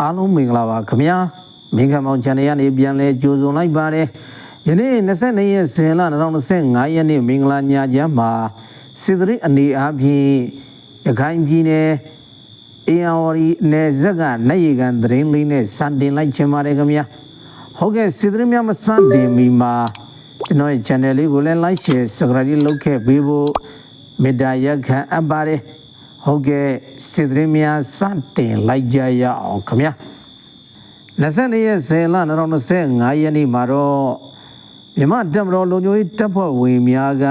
အားလုံးမင်္ဂလာပါခင်ဗျာမင်္ဂမောင် channel ကနေပြန်လဲကြိုဆိုလိုက်ပါတယ်ယနေ့22ရက်ဇင်လ2025ရက်နေ့မင်္ဂလာညချမ်းမှာစစ်တရိအနေအားဖြင့်ရခိုင်ပြည်နယ်အေယာဝတီနယ်ဇက်ကနိုင်ရီကန်သတင်းလေးနဲ့စတင်လိုက်ချင်ပါတယ်ခင်ဗျာဟုတ်ကဲ့စစ်တရိများမစတင်မီမှာကျွန်တော်ရဲ့ channel လေးကိုလည်း like share subscribe လုပ်ခဲ့ပေးဖို့မေတ္တာရက်ခံအပ်ပါတယ် ဟုတ်ကဲ့စစ်သတင်းများစတင်လိုက်ကြရအောင်ခင်ဗျာ22ရက်10လ2025ရက်နေ့မှာတော့မြမတက်မတော်လုံခြုံရေးတပ်ဖွဲ့ဝင်များက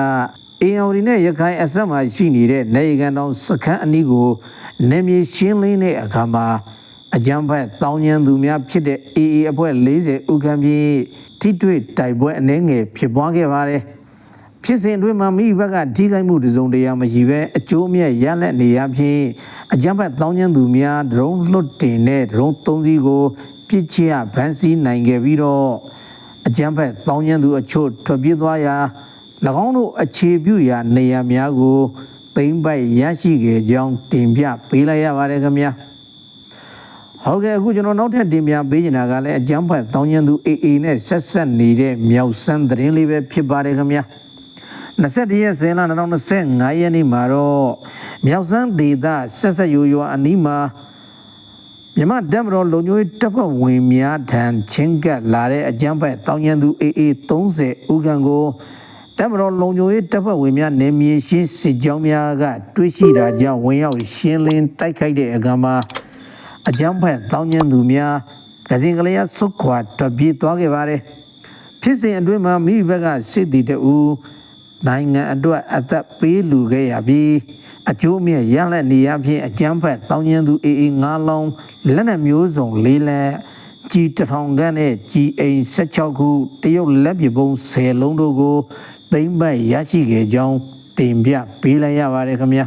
အေယော်ဒီနဲ့ရခိုင်အဆက်မှာရှိနေတဲ့နေကန်တောင်စခန်းအနီးကိုနေမြေရှင်းလင်းတဲ့အခါမှာအကြမ်းဖက်တောင်းကျမ်းသူများဖြစ်တဲ့ AA အဖွဲ့40ဦးခန့်ပြည်ထိတွေ့တိုက်ပွဲအနှဲငယ်ဖြစ်ပွားခဲ့ပါတယ်။ ဖြစ်စဉ်အတွင်းမှာမိဘကထိခိုက်မှုတစုံတရာမရှိဘဲအကျိုးအမြတ်ရလက်နေရဖြင့်အကြမ်းဖက်တောင်းကျမ်းသူများဒရုန်းလွတ်တင်တဲ့ဒရုန်း၃စီးကိုပြစ်ချရဗန်းစီနိုင်ခဲ့ပြီးတော့အကြမ်းဖက်တောင်းကျမ်းသူအချို့ထွက်ပြေးသွားရာ၎င်းတို့အခြေပြုရာနေရာများကိုသိမ့်ပိုက်ရရှိခဲ့ကြောင်းတင်ပြပေးလိုက်ရပါတယ်ခင်ဗျာဟုတ်ကဲ့အခုကျွန်တော်နောက်ထပ်တင်ပြပေးနေတာကလည်းအကြမ်းဖက်တောင်းကျမ်းသူ AA နဲ့ဆက်ဆက်နေတဲ့မြောက်စမ်းသတင်းလေးပဲဖြစ်ပါတယ်ခင်ဗျာ 21ရက်ဇင်လ2025ရက်နေ့မှာတော့မြောက်စမ်းဒေသဆက်ဆက်ရိုးရိုးအနီးမှာမြမတက်မတော်လုံညွေးတပ်ဖွဲ့ဝင်များထံချင်းကပ်လာတဲ့အကြမ်းဖက်တောင်းကျမ်းသူ AA 30ဦးခန့်ကိုတက်မတော်လုံခြုံရေးတပ်ဖွဲ့ဝင်များနေမြေရှင်းစစ်ကြောင်းများကတွေးရှိတာကြောင့်ဝင်ရောက်ရှင်းလင်းတိုက်ခိုက်တဲ့အခါမှာအကြမ်းဖက်တောင်းကျမ်းသူများကစင်ကလေးဆုတ်ခွာထွက်ပြေးသွားခဲ့ပါတယ်ဖြစ်စဉ်အတွင်းမှာမိဘကစစ်တီတူ နိုင်ငံအတွက်အသက်ပေးလူခဲ့ရပြီးအကျိုးမြတ်ရလက်နေရဖြင့်အကြမ်းဖက်တောင်းကျမ်းသူအေးအေးငါးလုံးလက်နက်မျိုးစုံလေးလက်ကြီးတစ်ထောင်ခန့်နဲ့ကြီးအိမ်16ခုတရုတ်လက်ပပုံ10လုံးတို့ကိုသိမ့်ပိုက်ရရှိခဲ့ကြောင်းတင်ပြပေးလိုက်ရပါတယ်ခင်ဗျာ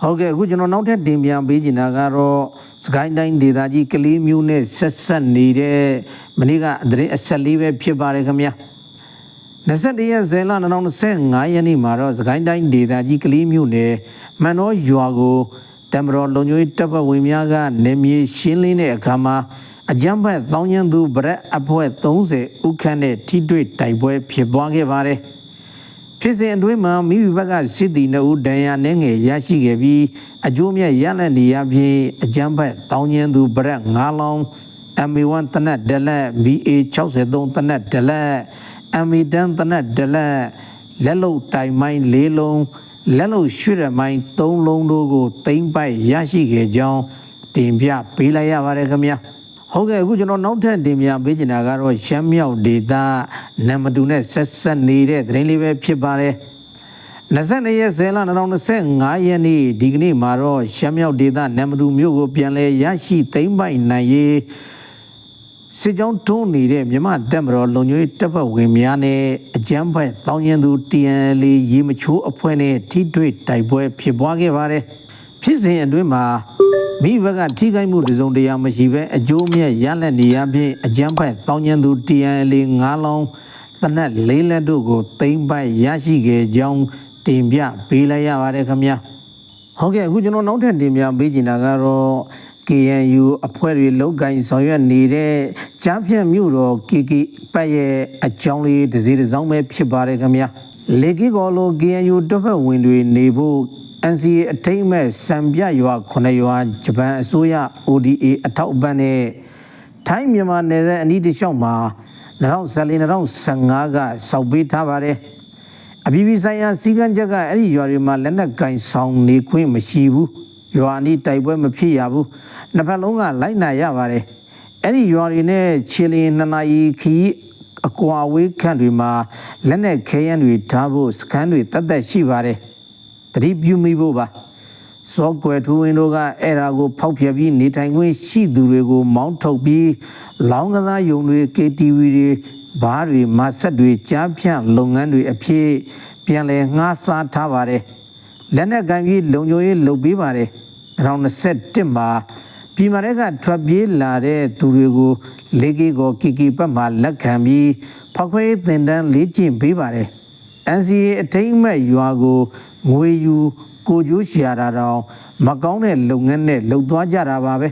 ဟုတ်ကဲ့အခုကျွန်တော်နောက်ထပ်တင်ပြပေးချင်တာကတော့စကိုင်းတိုင်းဒေသကြီးကလေးမျိုးနဲ့ဆက်ဆက်နေတဲ့မနေ့ကသတင်းအဆက်လေးပဲဖြစ်ပါတယ်ခင်ဗျာ 21ရက်ဇန်လ2025ရက်နေ့မှာတော့စကိုင်းတိုင်းဒေသကြီးကလေးမျိုးနဲ့မန်တော်ရွာကိုတမတော်လုံညွေးတပ်ဖွဲ့ဝင်များကနေမြေရှင်းလင်းတဲ့အခါမှာအကြမ်းဖက်သောင်းကျန်းသူဗရက်အဖွဲ့30ဦးခန့်နဲ့ထိတွေ့တိုက်ပွဲဖြစ်ပွားခဲ့ပါတယ်ဖြစ်စဉ်အတွင်းမှာမိမိဘက်ကစစ်တီနှုတ်ဒဏ်ရာနှင်းငယ်ရရှိခဲ့ပြီးအကျိုးမြတ်ရလက်နေရဖြင့်အကြမ်းဖက်တောင်းကျင်းသူဗရက်9လောင်း MA1 တနတ်ဒလက် BA63 တနတ်ဒလက် MA10 တနတ်ဒလက်လက်လုံတိုင်မိုင်း၄လုံးလက်လုံရွှေရမိုင်း၃လုံးတို့ကိုသိမ့်ပိုက်ရရှိခဲ့ကြောင်းတင်ပြပေးလိုက်ရပါတယ်ခင်ဗျာဟုတ်ကဲ့အခုကျွန်တော်နောက်ထပ်တင်ပြပေးချင်တာကတော့ရှမ်းမြောက်ဒေသနမ်မတူနဲ့ဆက်ဆက်နေတဲ့သတင်းလေးပဲဖြစ်ပါတယ်22ရက်ဇန်လ2025ရက်နေ့ဒီကနေ့မှာတော့ရှမ်းမြောက်ဒေသနမ်မတူမြို့ကိုပြန်လည်ရရှိသိမ်းပိုက်နိုင်ရေး စစ်ကြောင်းတွန်းနေတဲ့မြမတက်မတော်လုံခြုံရေးတပ်ဖွဲ့ဝင်များနဲ့အကြမ်းဖက်တောင်းကျင်သူ TNL ရေမချိုးအဖွဲ့နဲ့ထိတွေ့တိုက်ပွဲဖြစ်ပွားခဲ့ပါတယ်ဖြစ်စဉ်အတွင်းမှာမိဘကထိခိုက်မှုတစုံတရာမရှိဘဲအကျိုးမြတ်ရလက်နေရဖြင့်အကြမ်းဖက်တောင်းကျမ်းသူ TNL 9လုံးသနက်၄လက်တို့ကိုသိမ်းပိုက်ရရှိခဲ့ကြောင်းတင်ပြပေးလိုက်ရပါတယ်ခင်ဗျာဟုတ်ကဲ့အခုကျွန်တော်နောက်ထပ်တင်ပြပေးချင်တာကတော့ KNU အဖွဲ့တွေလောက်ကင်ဆောင်ရွက်နေတဲ့ကြားဖြတ်မြို့တော် KK ပတ်ရဲ့အကြောင်းလေးတစ်စီတစ်စောင်းပဲဖြစ်ပါတယ်ခင်ဗျာလေကီကောလို KNU တပ်ဖွဲ့ဝင်တွေနေဖို့ NCA အထိမ့်မဲ့စံပြရွာ9ရွာဂျပန်အစိုးရ ODA အထောက်အပံ့နဲ့ထိုင်းမြန်မာနယ်စပ်အနီးတစ်လျှောက်မှာ2014-2015ကစောက်ပေးထားပါတယ်အပြည်ပြည်ဆိုင်ရာစီကံချက်ကအဲ့ဒီရွာတွေမှာလက်နက်ကင်ဆောင်နေခွင့်မရှိဘူး ရွာအနီးတိုက်ပွဲမဖြစ်ရဘူးနှစ်ဖက်လုံးကလိုက်နာရပါတယ်အဲ့ဒီရွာတွေနဲ့ခြေလျင်နှစ်နာရီခီးအကွာဝေးခန့်တွေမှာလက်နက်ခဲယမ်းတွေထားဖို့စခန်းတွေတတ်တတ်ရှိပါတယ်တတိပြုမိဖို့ပါစောကွယ်ထူဝင်တို့ကအဲ့ဒါကိုဖောက်ဖျက်ပြီးနေထိုင်ခွင့်ရှိသူတွေကိုမောင်းထုတ်ပြီးလောင်းကစားယုံတွေ KTV တွေဘားတွေမဆက်တွေကြားဖြန့်လုပ်ငန်းတွေအဖြစ်ပြန်လည်ငှားစားထားပါတယ်လက်နက်ကင်ပြီးလုံခြုံရေးလုပ်ပေးပါတယ် 2021မှာပြည်မာတဲ့ကထွက်ပြေးလာတဲ့သူတွေကိုလေကီကိုကီကီပတ်မှာလက်ခံပြီးဖောက်ခွဲရေးတင်တန်းလေ့ကျင့်ပေးပါတယ် NCA အထိမ့်မဲ့ရွာကိုငွေယူကိုကျိုးရှာတာတော့မကောင်းတဲ့လုပ်ငန်းနဲ့လှုပ်သွားကြတာပါပဲ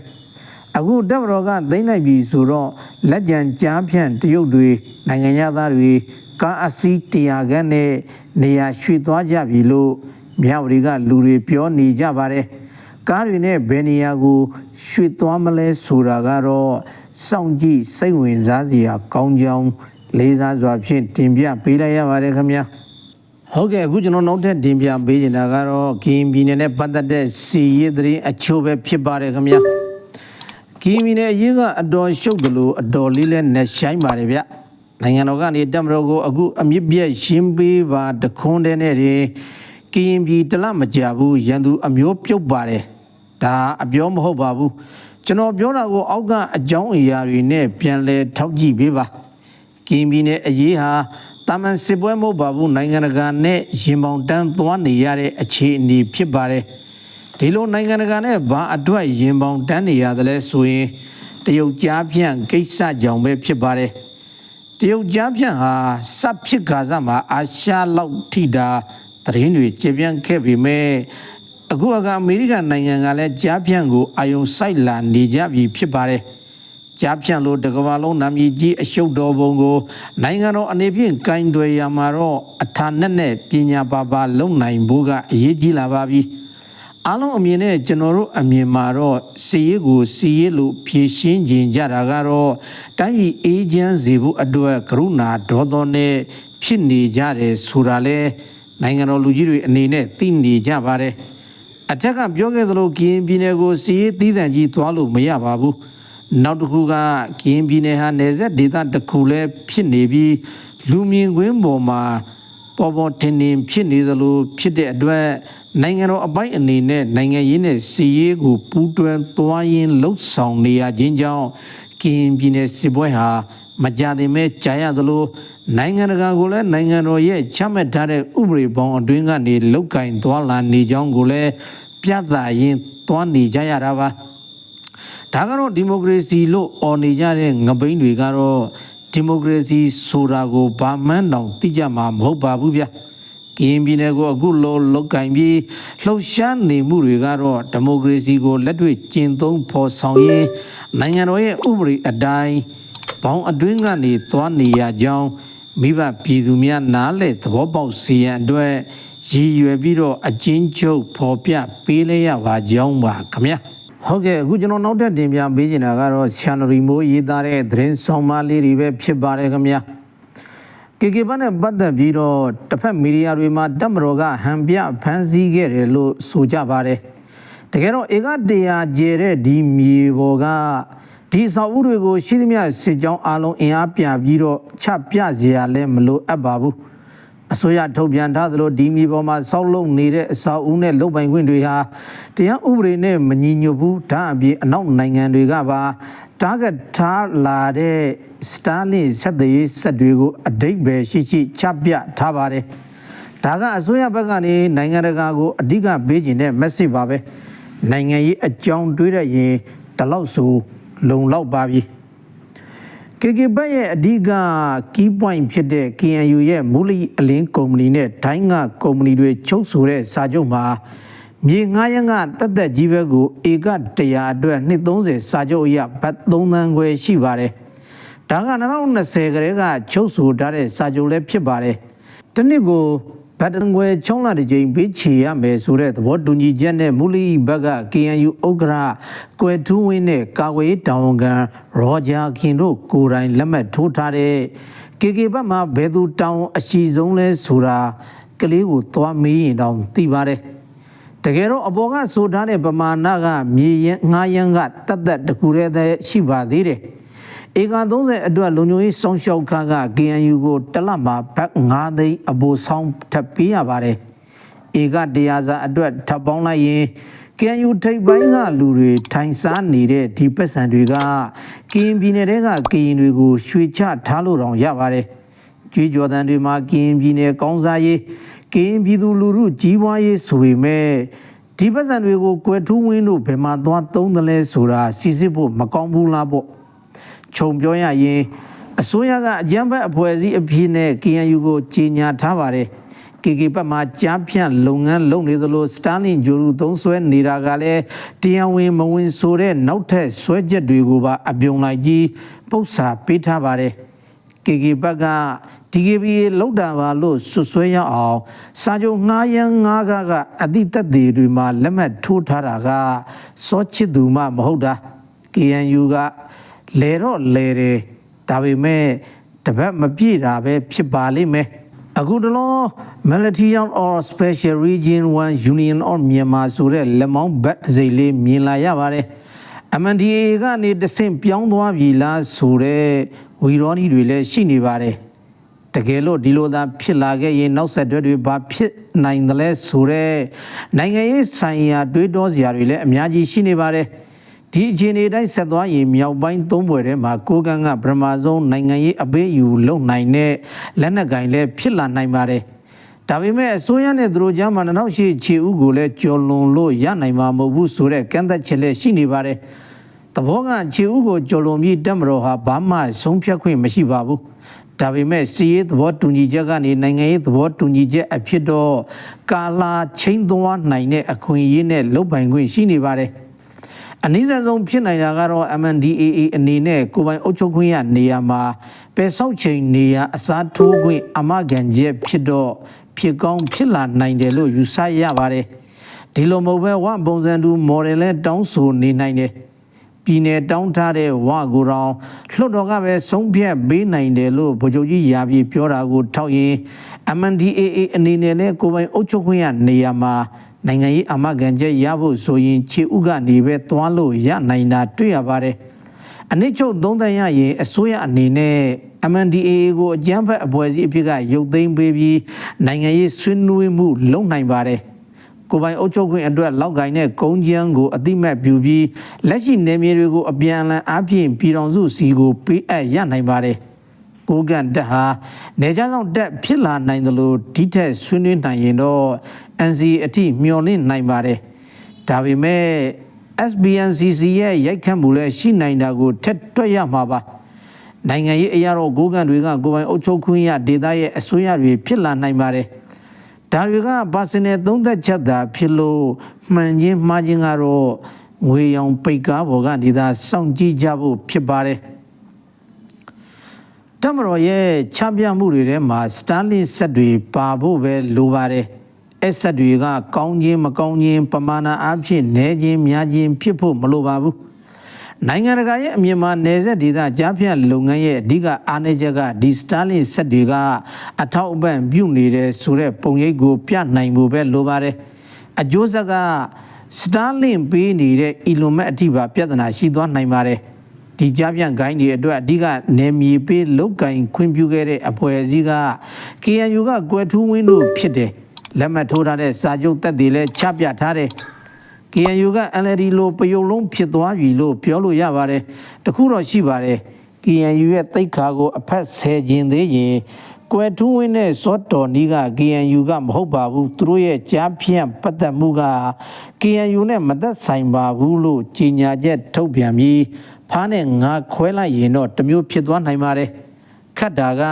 အခုတပ်မတော်ကသိမ့်လိုက်ပြီဆိုတော့လက်ကြံကြားဖြန့်တရုတ်တွေနိုင်ငံသားတွေကားအစီးတရားခန့်နဲ့နေရာရွှေ့သွားကြပြီလို့မြဝတီကလူတွေပြောနေကြပါတယ် ကားတွေနဲ့ဘယ်နေရာကိုရွှေ့သွားမလဲဆိုတာကတော့စောင့်ကြည့်စိတ်ဝင်စားစရာကောင်းကြောင်းလေးစားစွာဖြင့်တင်ပြပေးလိုက်ရပါတယ်ခင်ဗျာဟုတ်ကဲ့အခုကျွန်တော်နောက်ထပ်တင်ပြပေးနေတာကတော့ကရင်ပြည်နယ်နဲ့ပတ်သက်တဲ့စီရေးသတင်းအချို့ပဲဖြစ်ပါတယ်ခင်ဗျာကရင်ပြည်နယ်အရေးကအတော်ရှုပ်တယ်လို့အတော်လေးလဲနဲ့ဆိုင်ပါတယ်ဗျနိုင်ငံတော်ကနေတက်မတော်ကိုအခုအမြင့်ပြည့်ရှင်းပေးပါတခွန်းတဲ့နဲ့တင်ကရင်ပြည်တလမကြဘူးရန်သူအမျိုးပြုတ်ပါတယ် ဒါအပြောမဟုတ်ပါဘူးကျွန်တော်ပြောတာကိုအောက်ကအကြောင်းအရာတွေနဲ့ပြန်လဲထောက်ကြည့်ပေးပါကင်းပြည်နယ်အရေးဟာတာမန်စစ်ပွဲမဟုတ်ပါဘူးနိုင်ငံတကာနဲ့ရင်ပေါင်တန်းသွားနေရတဲ့အခြေအနေဖြစ်ပါတယ်ဒီလိုနိုင်ငံတကာနဲ့ဘာအတွက်ရင်ပေါင်တန်းနေရသလဲဆိုရင်တရုတ်ကြားဖြန့်ကိစ္စကြောင့်ပဲဖြစ်ပါတယ်တရုတ်ကြားဖြန့်ဟာစပ်ဖြစ်ခါစားမှာအာရှလောက်ထိတာသတင်းတွေကျေပြန့်ခဲ့ပေမဲ့ အခုကအမေရိကန်နိုင်ငံကလည်းကြားဖြန့်ကိုအာယုံစိုက်လာနေကြပြီဖြစ်ပါတယ်ကြားဖြန့်လို့တကဘာလုံးနာမည်ကြီးအရှုပ်တော်ပုံကို နိုင်ငံတော်အနေဖြင့်ကင်တွယ်ရမှာတော့အထာနဲ့နဲ့ပညာပါပါလုံနိုင်ဖို့ကအရေးကြီးလာပါပြီအားလုံးအမြင်နဲ့ကျွန်တော်တို့အမြင်မှာတော့စီရေးကိုစီရေးလို့ဖြည့်ရှင်းခြင်းကြတာကတော့တိုင်းပြည်အေဂျင့်စီဖို့အတွက်ကရုဏာဒေါသနဲ့ဖြစ်နေကြတယ်ဆိုတာလဲနိုင်ငံတော်လူကြီးတွေအနေနဲ့သိနေကြပါတယ် အထက်ကပြောခဲ့သလိုကရင်ပြည်နယ်ကိုစီးရေးသီးသန့်ကြီးသွားလို့မရပါဘူးနောက်တစ်ခုကကရင်ပြည်နယ်ဟာနယ်စပ်ဒေသတစ်ခုလည်းဖြစ်နေပြီးလူမြင်ကွင်းပေါ်မှာပေါ်ပေါ်တင်တင်ဖြစ်နေသလိုဖြစ်တဲ့အတွက်နိုင်ငံတော်အပိုင်းအနေနဲ့နိုင်ငံရေးနဲ့စီးရေးကိုပူးတွဲသွားရင်းလှုပ်ဆောင်နေရခြင်းကြောင့်ကရင်ပြည်နယ်စစ်ပွဲဟာမကြသေးမဲ့ကြာရသလို နိုင်ငံတကာကိုလည်းနိုင်ငံတော်ရဲ့ချမှတ်ထားတဲ့ဥပဒေပေါင်းအတွင်းကနေလောက်ကင်သွားလာနေကြောင်းကိုလည်းပြသရင်းသွားနေကြရတာပါဒါကတော့ဒီမိုကရေစီလို့អော်နေကြတဲ့ငပိန်းတွေကတော့ဒီမိုကရေစီဆိုတာကိုဘာမှန်းတောင်သိကြမှာမဟုတ်ပါဘူးဗျာကရင်ပြည်နယ်ကိုအခုလောလောက်ကင်ပြီးလှုပ်ရှားနေမှုတွေကတော့ဒီမိုကရေစီကိုလက်တွေ့ကျင့်သုံးဖော်ဆောင်ရင်းနိုင်ငံတော်ရဲ့ဥပဒေအတိုင်းဘောင်အတွင်းကနေသွားနေရကြောင်း မိဘပြည်သူများနားလေသဘောပေါက်စေရန်အတွက်ရည်ရွယ်ပြီးတော့အချင်းချုပ်ဖော်ပြပေးလဲရပါကြောင်းပါခင်ဗျာဟုတ်ကဲ့အခုကျွန်တော်နောက်ထပ်တင်ပြပေးချင်တာကတော့ channel ရီမိုးရေးသားတဲ့သတင်းဆောင်မလေးတွေပဲဖြစ်ပါတယ်ခင်ဗျာကေကေဘတ်နဲ့ပတ်သက်ပြီးတော့တစ်ဖက်မီဒီယာတွေမှာတက်မတော်ကဟန်ပြဖမ်းဆီးခဲ့တယ်လို့ဆိုကြပါတယ်။တကယ်တော့ဧကတရာကျဲတဲ့ဒီမြေပေါ်က ဒီအဆောက်အဦတွေကိုရှိသမျှစစ်ကြောင်းအလုံးအင်အားပြပြီးတော့ချပြစရာလည်းမလိုအပ်ပါဘူး။အစိုးရထုတ်ပြန်ထားသလိုဒီမြေပေါ်မှာဆောက်လုပ်နေတဲ့အဆောက်အဦနဲ့လုပ်ပိုင်ခွင့်တွေဟာတရားဥပဒေနဲ့မညီညွတ်ဘူးဒါအပြင်အနောက်နိုင်ငံတွေကပါ target ထားလာတဲ့စတားလင်ဆက်သွယ်ရေးဆက်တွေကိုအတိတ်ပဲရှိရှိချပြထားပါတယ်။ဒါကအစိုးရဘက်ကနေနိုင်ငံတကာကိုအဓိကပေးခြင်းတဲ့ message ပါပဲ။နိုင်ငံရေးအကြောင်းတွေးရရင်ဒီလောက်ဆို လုံလောက်ပါပြီ။ KK ဘက်ရဲ့အဓိက key point ဖြစ်တဲ့ KNU ရဲ့မူလီအလင်းကုမ္ပဏီနဲ့ဒိုင်းကကုမ္ပဏီတွေချုပ်ဆိုတဲ့စာချုပ်မှာမြေငှားရမ်းကတက်တက်ကြီးဘက်ကိုဧက100အတွက်230စာချုပ်အရဘတ်3သန်းခွဲရှိပါတယ်။ဒါက2020ကလေးကချုပ်ဆိုထားတဲ့စာချုပ်လည်းဖြစ်ပါတယ်။တစ်နှစ်ကို ဘတ်တန်ခွဲချုံးလာတဲ့ချိန်ပေးချေရမယ်ဆိုတဲ့သဘောတူညီချက်နဲ့မူလီဘက်က KNU ဥက္ကရာကွယ်ထူးဝင်းနဲ့ကာကွယ်ရေးတာဝန်ခံရောဂျာခင်တို့ကိုယ်တိုင်လက်မှတ်ထိုးထားတဲ့ KK ဘက်မှာဘယ်သူတောင်းအရှိဆုံးလဲဆိုတာကလေးကိုသွားမေးရင်တောင်သိပါတယ်။တကယ်တော့အပေါ်ကဆိုထားတဲ့ပမာဏကမြေရင်ငှားရမ်းကတတ်တတ်တကူရဲတဲ့ရှိပါသေးတယ်။ ဧက30အတွက်လုံခြုံရေးစောင့်ရှောက်ခါက KNU ကိုတစ်လမှာဘတ်9သိန်းအပိုဆောင်ထပ်ပေးရပါတယ်။ဧကတရားစာအတွက်ထပ်ပေါင်းလိုက်ရင် KNU ထိပ်ပိုင်းကလူတွေထိုင်စားနေတဲ့ဒီပတ်စံတွေကကရင်ပြည်နယ်ကကရင်တွေကိုရွှေချထားလို့တောင်ရပါတယ်။ကြွေးကြော်တန်တွေမှာကရင်ပြည်နယ်ကောင်းစားရေးကရင်ပြည်သူလူထုကြီးပွားရေးဆိုပေမဲ့ဒီပတ်စံတွေကိုကွယ်ထူးဝင်းတို့ဘယ်မှာသွားသုံးတယ်လဲဆိုတာစီစစ်ဖို့မကောင်းဘူးလားပေါ့ ခြုံပြောရရင်အစိုးရကအကြမ်းဖက်အဖွဲ့အစည်းအဖြစ်နဲ့ KNU ကိုကြီးညာထားပါတယ် KK ဘက်မှာကြားဖြန့်လုပ်ငန်းလုပ်နေသလိုစတာလင်ဂျိုရူသုံးဆွဲနေတာကလည်းတရားဝင်မဝင်ဆိုတဲ့နောက်ထပ်ဆွဲချက်တွေကိုပါအပြုံလိုက်ကြီးပုတ်စာပေးထားပါတယ် KK ဘက်က DKB လောက်တာပါလို့ဆွဆွဲရအောင်စာချုပ်ငှားရန်ငှားကကအတိတက်သေးတွေမှာလက်မှတ်ထိုးထားတာကစောချစ်သူမှမဟုတ်တာ KNU က လဲတော့လဲတယ်ဒါပေမဲ့တပတ်မပြည့်တာပဲဖြစ်ပါလိမ့်မယ်အခုတလော Military or Special Region 1 Union of Myanmar ဆိုတဲ့လက်မောင်းဘတ်တစ်စိတ်လေးမြင်လာရပါတယ် MNDAA ကနေတဆင့်ပြောင်းသွားပြီလားဆိုတဲ့ဝီရောနီတွေလည်းရှိနေပါတယ်တကယ်လို့ဒီလိုသာဖြစ်လာခဲ့ရင်နောက်ဆက်တွဲတွေဘာဖြစ်နိုင်သလဲဆိုတဲ့နိုင်ငံရေးဆိုင်ရာတွေးတောစရာတွေလည်းအများကြီးရှိနေပါတယ် ဒီအခြေအနေတိုင်းဆက်သွားရင်မြောက်ပိုင်းသုံးဘွယ်ထဲမှာကိုကန်းကပထမဆုံးနိုင်ငံရေးအပေးအယူလုပ်နိုင်တဲ့လက်နက်ကင်လည်းဖြစ်လာနိုင်ပါတယ်ဒါပေမဲ့အစိုးရနဲ့သူတို့ကြားမှာ2008ခြေဥကိုလည်းကြော်လွန်လို့ရနိုင်မှာမဟုတ်ဘူးဆိုတဲ့ကန့်သက်ချက်လည်းရှိနေပါတယ်။တဘောကခြေဥကိုကြော်လွန်ပြီးတက်မတော်ဟာဘာမှဆုံးဖြတ်ခွင့်မရှိပါဘူး။ဒါပေမဲ့စီးရေးသဘောတူညီချက်ကနေနိုင်ငံရေးသဘောတူညီချက်အဖြစ်တော့ကာလာချင်းသွားနိုင်တဲ့အခွင့်အရေးနဲ့လုပ်ပိုင်ခွင့်ရှိနေပါတယ်။ အနည်းဆုံးဖြစ်နိုင်တာကတော့ MNDAA အနေနဲ့ကိုယ်ပိုင်အုပ်ချုပ်ခွင့်ရနေရာမှာပယ်ဆောက်ချိန်နေရာအစားထိုးခွင့်အမကန်ချက်ဖြစ်တော့ဖြစ်ကောင်းဖြစ်လာနိုင်တယ်လို့ယူဆရပါတယ်ဒီလိုမဟုတ်ပဲဝပုံစံတူ model လဲတောင်းဆိုနေနိုင်တယ်ပြည်နယ်တောင်းထားတဲ့ဝကိုတောင်လွှတ်တော်ကပဲဆုံးဖြတ်ပေးနိုင်တယ်လို့ဗိုလ်ချုပ်ကြီးရာပြည်ပြောတာကိုထောက်ရင် MNDAA အနေနဲ့လည်းကိုယ်ပိုင်အုပ်ချုပ်ခွင့်ရနေရာမှာ နိုင်ငံရေးအမကန်ချက်ရဖို့ဆိုရင်ခြေဥကနေပဲသွားလို့ရနိုင်တာတွေ့ရပါတယ်။အနည်းချုပ်သုံးသပ်ရရင်အစိုးရအနေနဲ့ MNDAA ကိုအကြမ်းဖက်အဖွဲ့အစည်းအဖြစ်ကရုပ်သိမ်းပေးပြီးနိုင်ငံရေးဆွေးနွေးမှုလုပ်နိုင်ပါတယ်။ကိုယ်ပိုင်အုပ်ချုပ်ခွင့်အတွက်လောက်ကိုင်းတဲ့ကုန်းချမ်းကိုအတိမတ်ပြုပြီးလက်ရှိနယ်မြေတွေကိုအပြန်အလှန်အားဖြင့်ပြည်တော်စုစီကိုပေးအပ်ရနိုင်ပါတယ်။ ကိုကန်တက်ဟာနေကြဆောင်တက်ဖြစ်လာနိုင်သလိုဒီထက်ဆွေးနွေးနိုင်ရင်တော့ NC အထိမျှော်လင့်နိုင်ပါတယ်ဒါပေမဲ့ SBNCC ရဲ့ရိုက်ခတ်မှုလည်းရှိနိုင်တာကိုထက်တွက်ရမှာပါနိုင်ငံရေးအရာတော့ကိုကန်တွေကကိုယ်ပိုင်အုပ်ချုပ်ခွင့်ရဒေသရဲ့အစိုးရတွေဖြစ်လာနိုင်ပါတယ်ဒါတွေကပါစနယ်သုံးသက်ချက်သာဖြစ်လို့မှန်ချင်းမှားချင်းကတော့ငွေရောင်ပိတ်ကားပေါ်ကနေသာစောင့်ကြည့်ကြဖို့ဖြစ်ပါတယ် တမတော်ရဲ့ချပြမှုတွေထဲမှာစတာလင်ဆက်တွေပါဖို့ပဲလိုပါတယ်အဲ့ဆက်တွေကကောင်းခြင်းမကောင်းခြင်းပမာဏအဖြစ်နည်းခြင်းများခြင်းဖြစ်ဖို့မလိုပါဘူးနိုင်ငံတကာရဲ့အမြင်မှာနယ်စပ်ဒေသကြားဖြတ်လုပ်ငန်းရဲ့အဓိကအားနည်းချက်ကဒီစတာလင်ဆက်တွေကအထောက်အပံ့ပြုနေတဲ့ဆိုတဲ့ပုံရိပ်ကိုပြနိုင်ဖို့ပဲလိုပါတယ်အကျိုးဆက်ကစတာလင်ပေးနေတဲ့ Elon Musk အထိပါပြဿနာရှိသွားနိုင်ပါတယ် ဒီကြားပြန့်ဂိုင်းတွေအတွက်အဓိကနေမြေပေးလုတ်ကင်ခွင့်ပြုခဲ့တဲ့အဖွဲ့အစည်းက KNU ကကွယ်ထူးဝင်းတို့ဖြစ်တယ်လက်မှတ်ထိုးထားတဲ့စာချုပ်သက်သေလည်းချပြထားတယ် KNU က NLD လိုပယုံလုံးဖြစ်သွားပြီလို့ပြောလို့ရပါတယ်တခုတော့ရှိပါတယ် KNU ရဲ့တိတ်ခါကိုအဖက်ဆယ်ခြင်းသေးရင်ကွယ်ထူးဝင်းနဲ့စောတော်နီးက KNU ကမဟုတ်ပါဘူးသူတို့ရဲ့ကြားဖြန့်ပတ်သက်မှုက KNU နဲ့မသက်ဆိုင်ပါဘူးလို့ကြေညာချက်ထုတ်ပြန်ပြီး ဖားနဲ့ငါခွဲလိုက်ရင်တော့တစ်မျိုးဖြစ်သွားနိုင်ပါတယ်ခတ်တာက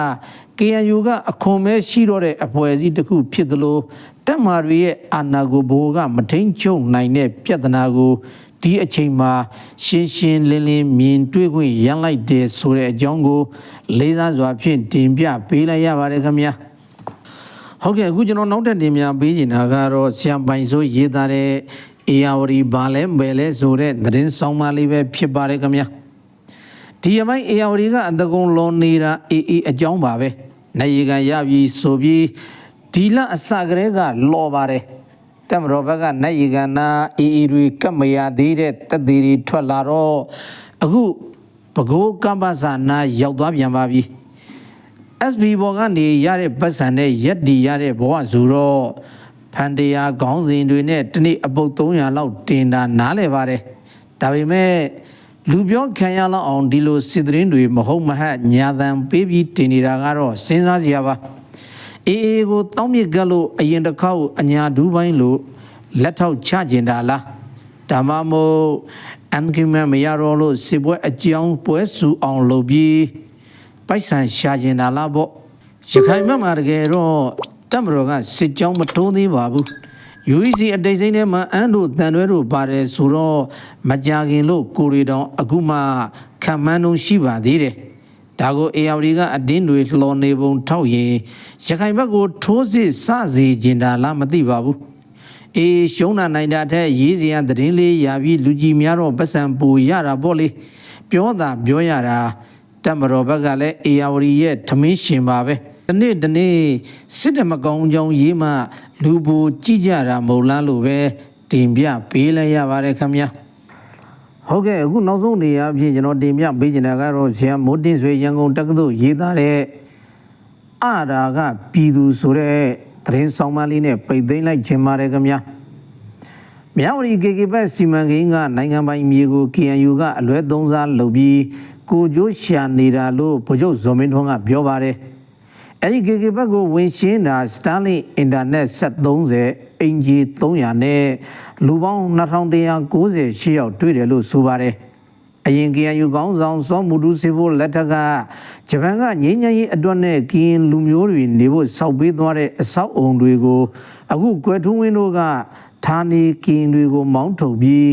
KNU ကအခွန်မဲရှိတော့တဲ့အဖွဲ့အစည်းတစ်ခုဖြစ်သလိုတက်မာတွေရဲ့အာဏာကိုဘိုးကမထိန်ချုပ်နိုင်တဲ့ပြဿနာကိုဒီအချိန်မှာရှင်းရှင်းလင်းလင်းမြင်တွေ့ခွင့်ရလိုက်တယ်ဆိုတဲ့အကြောင်းကို လေးစားစွာဖြင့်တင်ပြပေးလိုက်ရပါတယ်ခင်ဗျာဟုတ်ကဲ့အခုကျွန်တော်နောက်ထပ်တင်ပြပေးနေတာကတော့ဆရာပိုင်ဆိုရေးသားတဲ့ အေယာဝတီဘာလဲဘယ်လဲဆိုတဲ့သတင်းဆောင်မလေးပဲဖြစ်ပါတယ်ခင်ဗျာဒီအမိုင်းအေယာဝတီကအတကုံလောနေတာအေးအေးအကြောင်းပါပဲနိုင်ရီကန်ရပြီဆိုပြီးဒီလအစကတည်းကလော်ပါတယ်တက်မတော်ဘက်ကနိုင်ရီကန်နာအေးအေးတွေကပ်မရသေးတဲ့တက်သေးတွေထွက်လာတော့အခုပကိုးကမ္ဘာစာနာရောက်သွားပြန်ပါပြီ SB ဘော်ကနေရတဲ့ပတ်စံနဲ့ရက်ဒီရတဲ့ဘဝဆိုတော့ ဖန်တရားခေါင်းစဉ်တွေနဲ့တနေ့အပုတ်300လောက်တင်တာနားလဲပါတယ်ဒါပေမဲ့လူပြောခံရလောက်အောင်ဒီလိုစစ်သတင်းတွေမဟုတ်မဟတ်ညာတန်ပေးပြီးတင်နေတာကတော့စဉ်းစားစရာပါအေးအေးကိုတောင်းမြစ်ကပ်လို့အရင်တစ်ခေါက်အညာဒူးပိုင်းလို့လက်ထောက်ချကျင်တာလားဒါမှမဟုတ်အန်ကီမန်မရတော့လို့စစ်ပွဲအကြောင်းပွဲစုအောင်လုပ်ပြီးပိုက်ဆံရှာကျင်တာလားပေါ့ရခိုင်ဘက်မှာတကယ်တော့ တပ်မတော်ကစစ်ကြောင်းမထိုးသေးပါဘူး UEC အတိတ်စိမ့်ထဲမှာအန်တို့တန်တွဲတို့ပါတယ်ဆိုတော့မကြခင်လို့ကိုရီတောင်အခုမှခံမှန်းလုံးရှိပါသေးတယ်ဒါကို ARD ကအတင်းတွေလှော်နေပုံထောက်ရင်ရခိုင်ဘက်ကိုထိုးစစ်စစေကျင်တာလားမသိပါဘူးအေးရှုံးနာနိုင်တာထက်ရေးစရာသတင်းလေးရပြီးလူကြီးများတော့ပတ်စံပူရတာပေါ့လေပြောတာပြောရတာတက်မတော်ဘက်ကလည်း ARD ရဲ့ထမင်းရှင်ပါပဲ ဒီနေ့ဒီနေ့စစ်တမကောင်းကြောင်ရေးမှ လူပူကြည့်ကြတာမဟုတ်လားလို့ပဲတင်ပြပေးလိုက်ရပါတယ်ခင်ဗျာဟုတ်ကဲ့အခုနောက်ဆုံးနေရာအဖြစ်ကျွန်တော်တင်ပြပေးချင်တာကတော့ဆရာမိုးတင်ဆွေရန်ကုန်တက္ကသိုလ်ရေးသားတဲ့အရာကပြည်သူဆိုတဲ့သတင်းဆောင်မလေးနဲ့ပိတ်သိမ်းလိုက်ခြင်းပါတယ်ခင်ဗျာမြဝတီ KK ဘက်စီမံကိန်းကနိုင်ငံပိုင်မြေကို KNU ကအလွဲသုံးစားလုပ်ပြီးကိုကျိုးရှာနေတာလို့ဗိုလ်ချုပ်ဇော်မင်းထွန်းကပြောပါတယ် အဲ့ဒီ KK ဘက်ကိုဝင်ရှင်းတာ Starlink Internet 730အင်ဂျီ300နဲ့လူပေါင်း2198ယောက်တွေ့တယ်လို့ဆိုပါတယ်။အရင် KNU ကောင်းဆောင်စောမှုတူစီဖို့လက်ထက်ကဂျပန်ကငြိမ်းချမ်းရေးအတွက်နဲ့ကရင်လူမျိုးတွေနေဖို့စောက်ပေးသွားတဲ့အဆောက်အုံတွေကိုအခုကွယ်ထုံးဝင်းတို့ကဌာနေကရင်တွေကိုမောင်းထုတ်ပြီး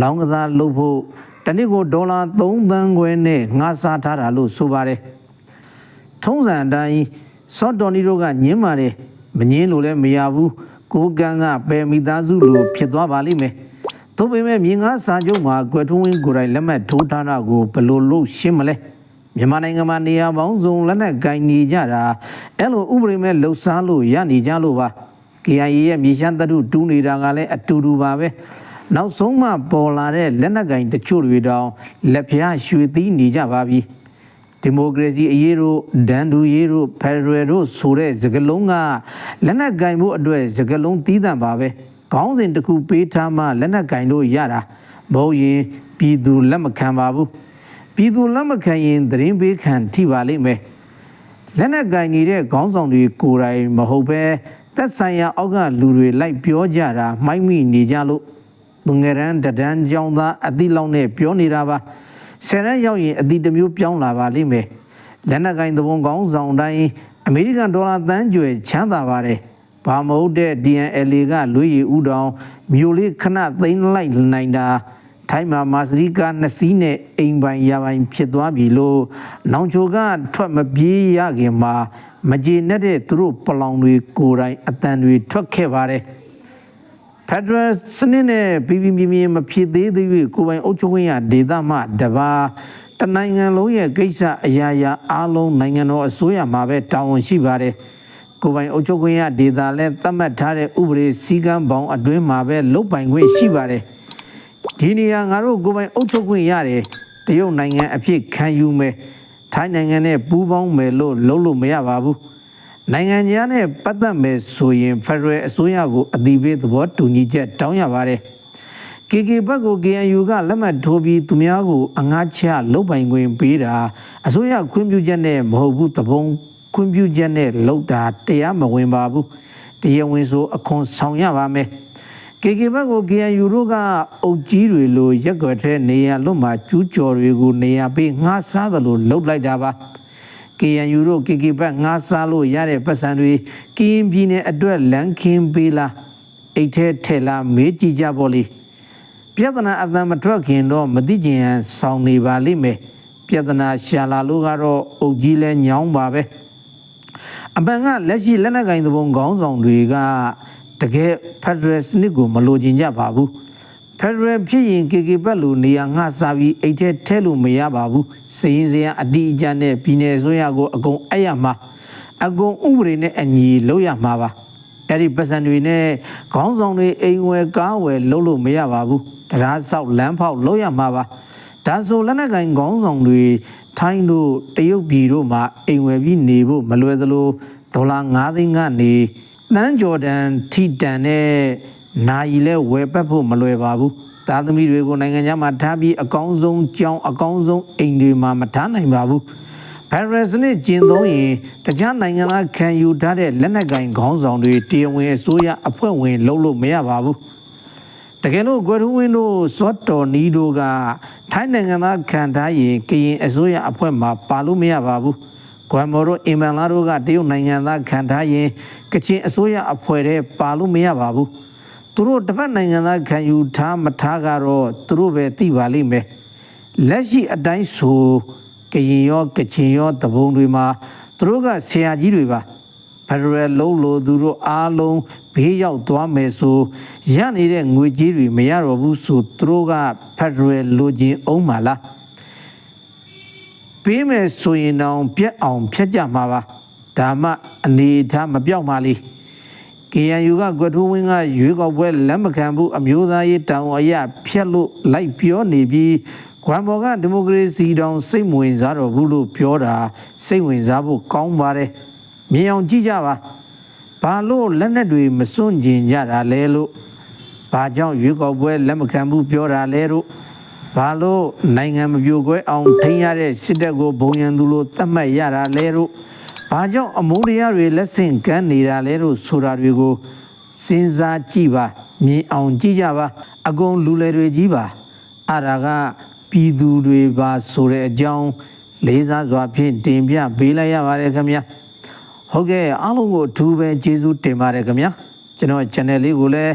လောင်းကစားလုပ်ဖို့တစ်နှစ်ကိုဒေါ်လာ3သန်းခွဲနဲ့ငှားစားထားတာလို့ဆိုပါတယ်။ထုံးစံအတိုင်း စော့တော်နီတို့ကညင်းပါတယ်မငင်းလို့လည်းမရဘူးကိုကန်ကပယ်မိသားစုလိုဖြစ်သွားပါလိမ့်မယ်သို့ပေမဲ့မြင်းကားစာချုပ်မှာကွယ်ထုံးဝင်းကိုယ်တိုင်လက်မှတ်ထိုးထားတာကိုဘယ်လိုလုပ်ရှင်းမလဲမြန်မာနိုင်ငံမှာနေရာပေါင်းစုံလက်နက်ကင်နေကြတာအဲ့လိုဥပဒေမဲ့လှုပ်ရှားလို့ရနေကြလို့ပါ KIA ရဲ့မြေရှမ်းတတုတူးနေတာကလည်းအတူတူပါပဲနောက်ဆုံးမှပေါ်လာတဲ့လက်နက်ကင်တချို့တွေတောင်လက်ဖျားရွှေသီးနေကြပါပြီ ဒီမိုကရေစီအရေးတို့ဒန်ဒူရေးတို့ဖက်ဒရယ်တို့ဆိုတဲ့စကားလုံးကလက်နက်ကင်မှုအတွက်စကားလုံးတီးတန့်ပါပဲခေါင်းစဉ်တစ်ခုပေးထားမှလက်နက်ကင်လို့ရတာမဟုတ်ရင်ပြည်သူလက်မခံပါဘူးပြည်သူလက်မခံရင်သတင်းပေးခံထိပါလိမ့်မယ်လက်နက်ကင်နေတဲ့ခေါင်းဆောင်တွေကိုယ်တိုင်မဟုတ်ပဲသက်ဆိုင်ရာအောက်ကလူတွေလိုက်ပြောကြတာမှိုက်မိနေကြလို့သူငယ်ရန်တဒန်းကြောင်းသားအတိလောက်နဲ့ပြောနေတာပါ ဆယ်ရက်ရောက်ရင်အတီတစ်မျိုးပြောင်းလာပါလိမ့်မယ်လက်နက်ကင်သဘုံကောင်းဆောင်တိုင်းအမေရိကန်ဒေါ်လာတန်းကျွယ်ချမ်းသာပါတယ်ဘာမဟုတ်တဲ့ DNL ကလွေရည်ဥတောင်မြို့လေးခဏသိမ်းလိုက်နိုင်တာထိုင်းမှာမာစရီကာနှစ်စီးနဲ့အိမ်ပိုင်ရပိုင်ဖြစ်သွားပြီလို့နောင်ချိုကထွက်မပြေးရခင်မှာမကြေနဲ့တဲ့သူတို့ပလောင်တွေကိုယ်တိုင်အတန်တွေထွက်ခဲ့ပါတယ် ဖက်ဒရယ်စနစ်နဲ့ပြည်ပြည်ပြင်းပြင်းမဖြစ်သေးသေး၍ကိုယ်ပိုင်အုပ်ချုပ်ခွင့်ရဒေသမှတပါတနိုင်ငံလုံးရဲ့ကိစ္စအရာရာအားလုံးနိုင်ငံတော်အစိုးရမှာပဲတာဝန်ရှိပါတယ်ကိုယ်ပိုင်အုပ်ချုပ်ခွင့်ရဒေသလည်းသတ်မှတ်ထားတဲ့ဥပဒေစည်းကမ်းပေါင်းအတွင်းမှာပဲလုပ်ပိုင်ခွင့်ရှိပါတယ်ဒီနေရာငါတို့ကိုယ်ပိုင်အုပ်ချုပ်ခွင့်ရတယ်တရုတ်နိုင်ငံအဖြစ်ခံယူမယ်ထိုင်းနိုင်ငံနဲ့ပူးပေါင်းမယ်လို့လုပ်လို့မရပါဘူး နိုင်ငံခြားနဲ့ပတ်သက်မယ်ဆိုရင်ဖက်ဒရယ်အစိုးရကိုအတိပေးသဘောတူညီချက်တောင်းရပါတယ်။ KK ဘက်ကို KNU ကလက်မှတ်ထိုးပြီးသူများကိုအငှားချလုပ်ပိုင်ခွင့်ပေးတာအစိုးရခွင့်ပြုချက်နဲ့မဟုတ်ဘူးသဘုံခွင့်ပြုချက်နဲ့လုပ်တာတရားမဝင်ပါဘူး။တရားဝင်ဆိုအခွန်ဆောင်ရပါမယ်။ KK ဘက်ကို KNU တို့ကအုပ်ကြီးတွေလိုရက်ွက်တဲ့နေရာလွတ်မှာကျူးကျော်တွေကိုနေရာပေးငှားစားတယ်လို့လုပ်လိုက်တာပါ။ KNU တို့ KK ဘက်ငှားစားလို့ရတဲ့ပတ်စံတွေကရင်ပြည်နယ်အတွက်လန်ခင်းပေးလားအိတ်ထဲထဲလားမေးကြည့်ကြပေါ့လေပြဿနာအသံမထွက်ခင်တော့မသိကျင်ဟန်ဆောင်းနေပါလိမ့်မယ်ပြဿနာရှာလာလို့ကတော့အုပ်ကြီးလဲညောင်းပါပဲအပန်ကလက်ရှိလက်နက်ကင်သဘုံခေါင်းဆောင်တွေကတကယ်ဖက်ဒရယ်စနစ်ကိုမလိုချင်ကြပါဘူး ဖက်ဒရယ်ဖြစ်ရင် KK ဘက်လိုနေရာငှစားပြီးအိတ်ထဲထဲလို့မရပါဘူးစည်ရင်စရာအတိအကျနဲ့ပြည်내ဆိုရကိုအကုန်အပ်ရမှာအကုန်ဥပဒေနဲ့အညီလုပ်ရမှာပါအဲ့ဒီပတ်စံတွေနဲ့ခေါင်းဆောင်တွေအိမ်ဝယ်ကားဝယ်လုပ်လို့မရပါဘူးတရားဆောက်လမ်းဖောက်လုပ်ရမှာပါဒါဆိုလက်နက်ကင်ခေါင်းဆောင်တွေထိုင်းတို့တရုတ်ပြည်တို့မှာအိမ်ဝယ်ပြီးနေဖို့မလွယ်သလိုဒေါ်လာ9သိန်းကနေတန်းဂျော်ဒန်ထိတန်တဲ့ နာယီလဲဝယ်ပတ်ဖို့မလွယ်ပါဘူးသားသမီးတွေကိုနိုင်ငံခြားမှာထားပြီးအကောင်းဆုံးကြောင်းအကောင်းဆုံးအိမ်တွေမှာမထားနိုင်ပါဘူးဖက်ဒရယ်စနစ်ကျင့်သုံးရင်တခြားနိုင်ငံသားခံယူထားတဲ့လက်နက်ကင်ခေါင်းဆောင်တွေတရားဝင်အစိုးရအဖွဲ့ဝင်လုပ်လို့မရပါဘူးတကယ်လို့ကွယ်ထူးဝင်းတို့စောတော်နီးတို့ကထိုင်းနိုင်ငံသားခံထားရင်ကရင်အစိုးရအဖွဲ့မှာပါလို့မရပါဘူးကွမ်မော်တို့အင်မန်လာတို့ကတရုတ်နိုင်ငံသားခံထားရင်ကချင်အစိုးရအဖွဲ့တဲ့ပါလို့မရပါဘူး သူတို့တစ်ဖက်နိုင်ငံသားခံယူထားမထားကတော့သူတို့ပဲသိပါလိမ့်မယ်လက်ရှိအတိုင်းဆိုကရင်ရောကချင်ရောတပုံတွေမှာသူတို့ကဆရာကြီးတွေပါဖက်ဒရယ်လုံးလို့သူတို့အားလုံးဘေးရောက်သွားမယ်ဆိုရနေတဲ့ငွေကြေးတွေမရတော့ဘူးဆိုသူတို့ကဖက်ဒရယ်လိုချင်အောင်ပါလားပေးမယ်ဆိုရင်တော့ပြက်အောင်ဖြတ်ကြမှာပါဒါမှအနေထားမပြောက်ပါလိ KNU ကကွထိုးဝင်းကရွေးကောက်ပွဲလက်မခံဘူးအမျိုးသားရေးတောင်အရဖြတ်လို့လိုက်ပြောနေပြီးကွမ်ဘော်ကဒီမိုကရေစီတောင်စိတ်မဝင်စားတော့ဘူးလို့ပြောတာစိတ်ဝင်စားဖို့ကောင်းပါတယ်မြင်အောင်ကြည့်ကြပါဘာလို့လက်နက်တွေမစွန့်ကျင်ကြတာလဲလို့ဘာကြောင့်ရွေးကောက်ပွဲလက်မခံဘူးပြောတာလဲလို့ဘာလို့နိုင်ငံမပြိုကွဲအောင်ထိန်းရတဲ့စစ်တပ်ကိုဘုံရန်သူလို့သတ်မှတ်ရတာလဲတို့ ဘာကြောင့်အမုန်းတရားတွေလက်ဆင့်ကမ်းနေတာလဲတို့ဆိုတာတွေကိုစဉ်းစားကြည့်ပါမြင်အောင်ကြည့်ကြပါအကုန်လူလေတွေကြီးပါအရာကပြည်သူတွေပါဆိုတဲ့အကြောင်းလေးစားစွာဖြင့်တင်ပြပေးလိုက်ရပါတယ်ခင်ဗျာဟုတ်ကဲ့အားလုံးကိုအထူးပဲကျေးဇူးတင်ပါတယ်ခင်ဗျာကျွန်တော် channel လေးကိုလည်း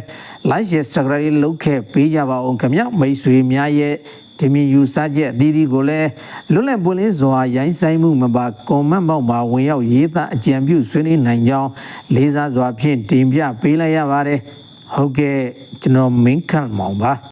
like share subscribe လုပ်ခဲ့ပေးကြပါအောင်ခင်ဗျာမိတ်ဆွေများရဲ့ ဒီမီယူဆချက်အသီးသီးကိုလည်းလွတ်လပ်ပွင့်လင်းစွာရိုင်းဆိုင်မှုမပါ comment ပေါက်မှာဝင်ရောက်ရေးသားအကြံပြုဆွေးနွေးနိုင်ကြောင်းလေးစားစွာဖြင့်တင်ပြပေးလိုက်ရပါတယ်ဟုတ်ကဲ့ကျွန်တော်မင်းခန့်မောင်ပါ